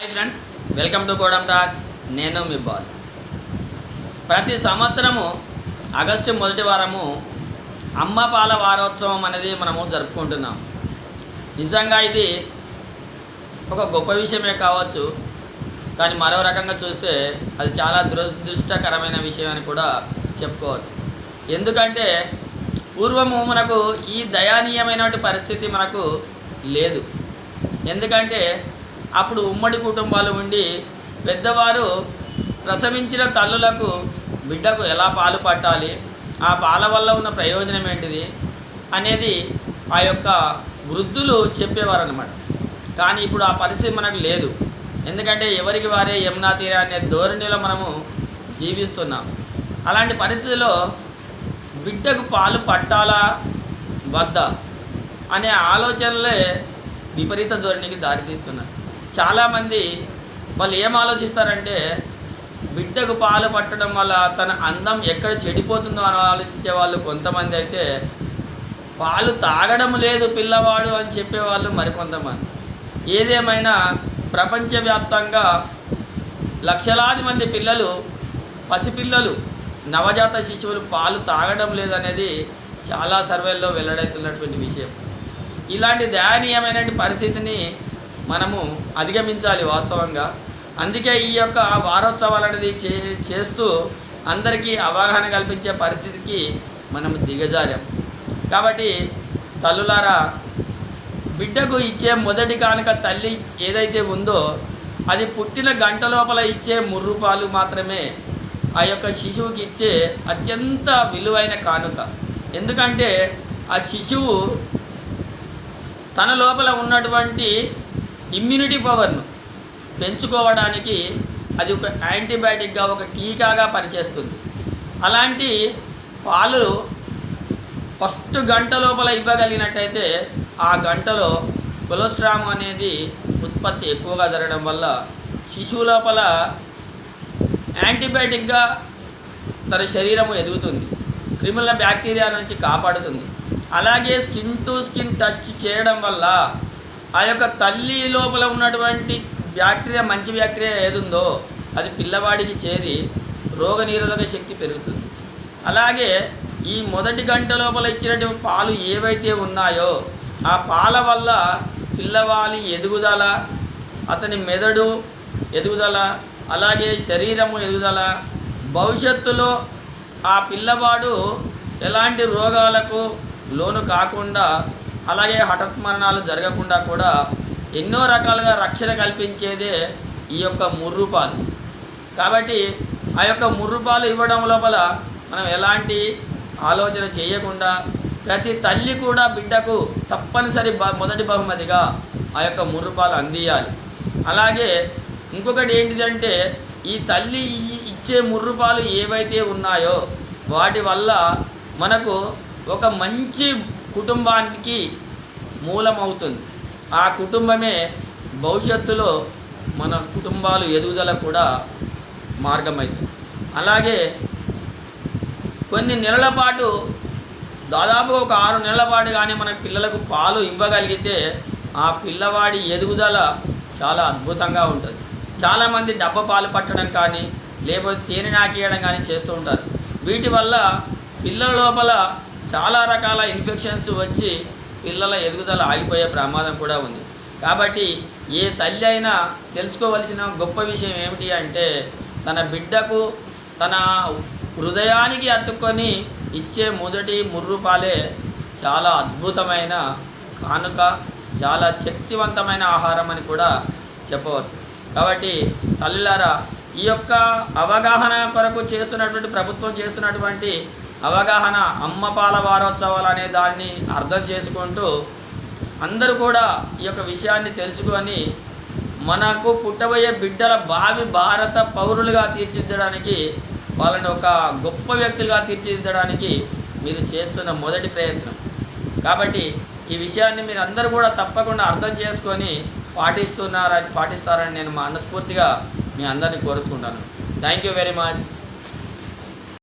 Hi friends welcome to Kodam talks నేను మీ ball. ప్రతి సంవత్సరము ఆగస్టు మొదటి వారము అమ్మపాల వారోత్సవం అనేది మనము జరుపుకుంటున్నాం. నిజంగా ఇది ఒక గొప్ప విషయమే కావచ్చు కానీ మరో రకంగా చూస్తే అది చాలా దురదృష్టకరమైన విషయం అని కూడా చెప్పుకోవచ్చు. ఎందుకంటే పూర్వము మనకు ఈ దయానీయమైనటువంటి పరిస్థితి మనకు లేదు. ఎందుకంటే అప్పుడు ఉమ్మడి కుటుంబాలు ఉండి పెద్దవారు ప్రసవించిన తల్లులకు బిడ్డకు ఎలా పాలు పట్టాలి ఆ పాల వల్ల ఉన్న ప్రయోజనం ఏంటిది అనేది ఆ యొక్క వృద్ధులు చెప్పేవారు అనమాట కానీ ఇప్పుడు ఆ పరిస్థితి మనకు లేదు. ఎందుకంటే ఎవరికి వారే యమునా తీరా అనే ధోరణిలో మనము జీవిస్తున్నాం. అలాంటి పరిస్థితిలో బిడ్డకు పాలు పట్టాలా వద్దా అనే ఆలోచనలే విపరీత ధోరణికి దారితీస్తున్నారు చాలామంది వాళ్ళు ఏం ఆలోచిస్తారంటే బిడ్డకు పాలు పట్టడం వల్ల తన అందం ఎక్కడ చెడిపోతుందో అని ఆలోచించే వాళ్ళు కొంతమంది అయితే పాలు తాగడం లేదు పిల్లవాడు అని చెప్పేవాళ్ళు మరికొంతమంది. ఏదేమైనా ప్రపంచవ్యాప్తంగా లక్షలాది మంది పిల్లలు పసిపిల్లలు నవజాత శిశువులు పాలు తాగడం లేదనేది చాలా సర్వేల్లో వెల్లడవుతున్నటువంటి విషయం. ఇలాంటి దయనీయమైన పరిస్థితిని మనము అధిగమించాలి వాస్తవంగా. అందుకే ఈ యొక్క వారోత్సవాలు అనేది చే చేస్తూ అందరికీ అవగాహన కల్పించే పరిస్థితికి మనము దిగజారాం. కాబట్టి తల్లులారా బిడ్డకు ఇచ్చే మొదటి కానుక తల్లి ఏదైతే ఉందో అది పుట్టిన గంట లోపల ఇచ్చే ముర్రుపాలు మాత్రమే ఆ యొక్క శిశువుకి ఇచ్చే అత్యంత విలువైన కానుక. ఎందుకంటే ఆ శిశువు తన లోపల ఉన్నటువంటి ఇమ్యూనిటీ పవర్ను పెంచుకోవడానికి అది ఒక యాంటీబయాటిక్గా ఒక టీకాగా పనిచేస్తుంది. అలాంటి పాలు ఫస్ట్ గంట లోపల ఇవ్వగలిగినట్టయితే ఆ గంటలో కొలెస్ట్రామ్ అనేది ఉత్పత్తి ఎక్కువగా జరగడం వల్ల శిశువు లోపల యాంటీబయాటిక్గా తన శరీరము ఎదుగుతుంది. క్రిముల బ్యాక్టీరియా నుంచి కాపాడుతుంది. అలాగే స్కిన్ టు స్కిన్ టచ్ చేయడం వల్ల ఆ యొక్క తల్లి లోపల ఉన్నటువంటి బ్యాక్టీరియా మంచి బ్యాక్టీరియా ఏదుందో అది పిల్లవాడికి చేరి రోగనిరోధక శక్తి పెరుగుతుంది. అలాగే ఈ మొదటి గంట లోపల ఇచ్చినటువంటి పాలు ఏవైతే ఉన్నాయో ఆ పాల వల్ల పిల్లవాడి ఎదుగుదల అతని మెదడు ఎదుగుదల అలాగే శరీరము ఎదుగుదల భవిష్యత్తులో ఆ పిల్లవాడు ఎలాంటి రోగాలకు లోను కాకుండా అలాగే హఠాత్ మరణాలు జరగకుండా కూడా ఎన్నో రకాలుగా రక్షణ కల్పించేదే ఈ యొక్క ముర్రుపాలు. కాబట్టి ఆ యొక్క ముర్రుపాలు ఇవ్వడం లోపల మనం ఎలాంటి ఆలోచన చేయకుండా ప్రతి తల్లి కూడా బిడ్డకు తప్పనిసరి బ మొదటి బహుమతిగా ఆ యొక్క ముర్రుపాలు అందియాలి. అలాగే ఇంకొకటి ఏంటిదంటే ఈ తల్లి ఇచ్చే ముర్రుపాలు ఏవైతే ఉన్నాయో వాటి వల్ల మనకు ఒక మంచి కుటుంబానికి మూలమవుతుంది. ఆ కుటుంబమే భవిష్యత్తులో మన కుటుంబాలు ఎదుగుదల కూడా మార్గమవుతుంది అలాగే కొన్ని నెలల పాటు దాదాపు ఒక ఆరు నెలల పాటు కానీ మన పిల్లలకు పాలు ఇవ్వగలిగితే ఆ పిల్లవాడి ఎదుగుదల చాలా అద్భుతంగా ఉంటుంది. చాలామంది డబ్బ పాలు పట్టడం కానీ లేకపోతే తేనె నాకేయడం కానీ చేస్తూ ఉంటారు. వీటి వల్ల పిల్లల లోపల చాలా రకాల ఇన్ఫెక్షన్స్ వచ్చి పిల్లల ఎదుగుదల ఆగిపోయే ప్రమాదం కూడా ఉంది. కాబట్టి ఏ తల్లి అయినా తెలుసుకోవలసిన గొప్ప విషయం ఏమిటి అంటే తన బిడ్డకు తన హృదయానికి అతుక్కొని ఇచ్చే మొదటి ముర్రుపాలే చాలా అద్భుతమైన కానుక చాలా శక్తివంతమైన ఆహారం అని కూడా చెప్పవచ్చు. కాబట్టి తల్లిలారా ఈ యొక్క అవగాహన కొరకు చేస్తున్నటువంటి ప్రభుత్వం చేస్తున్నటువంటి అవగాహన అమ్మ పాల వారోత్సవాలు అనే దాన్ని అర్థం చేసుకుంటూ అందరూ కూడా ఈ యొక్క విషయాన్ని తెలుసుకొని మనకు పుట్టబోయే బిడ్డల భావి భారత పౌరులుగా తీర్చిదిద్దడానికి వాళ్ళని ఒక గొప్ప వ్యక్తులుగా తీర్చిదిద్దడానికి మీరు చేస్తున్న మొదటి ప్రయత్నం. కాబట్టి ఈ విషయాన్ని మీరు అందరూ కూడా తప్పకుండా అర్థం చేసుకొని పాటిస్తున్నారని పాటిస్తారని నేను మనస్ఫూర్తిగా మీ అందరిని కోరుకుంటాను థ్యాంక్ యూ వెరీ మచ్